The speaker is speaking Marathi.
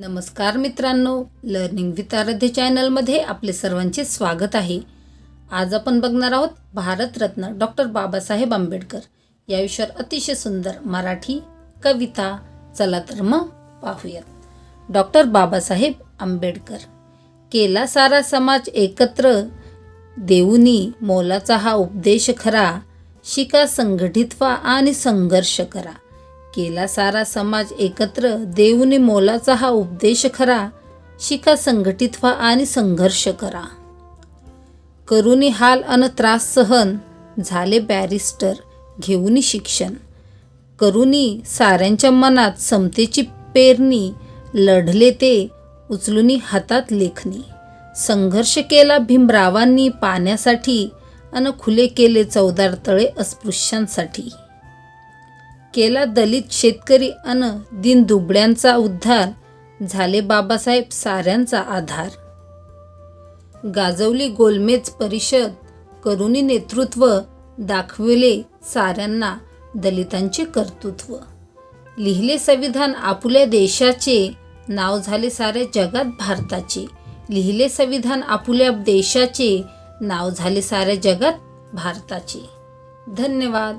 नमस्कार मित्रांनो लर्निंग विथ आराध्य चॅनलमध्ये आपले सर्वांचे स्वागत आहे. आज आपण बघणार आहोत भारतरत्न डॉक्टर बाबासाहेब आंबेडकर. या विषयावर अतिशय सुंदर मराठी कविता. चला तर मग पाहूयात. डॉक्टर बाबासाहेब आंबेडकर. केला सारा समाज एकत्र. देऊनी मोलाचा हा उपदेश खरा. शिका संघटित व्हा आणि संघर्ष करा. केला सारा समाज एकत्र देऊनी मोलाचा हा उपदेश खरा. शिका संघटित व्हा आणि संघर्ष करा. करुणी हाल अन त्रास सहन झाले बॅरिस्टर घेऊनी शिक्षण. करुनी साऱ्यांच्या मनात समतेची पेरणी लढले ते उचलूनी हातात लेखणी. संघर्ष केला भीमरावांनी पाण्यासाठी अन खुले केले चौदार तळे अस्पृश्यांसाठी. केला दलित शेतकरी अन दिन दुबळ्यांचा उद्धार झाले बाबासाहेब साऱ्यांचा आधार. गाजवली गोलमेज परिषद करुणी नेतृत्व दाखविले साऱ्यांना दलितांचे कर्तृत्व. लिहिले संविधान आपुल्या देशाचे नाव झाले साऱ्या जगात भारताचे. लिहिले संविधान आपुल्या देशाचे नाव झाले साऱ्या जगात भारताचे. धन्यवाद.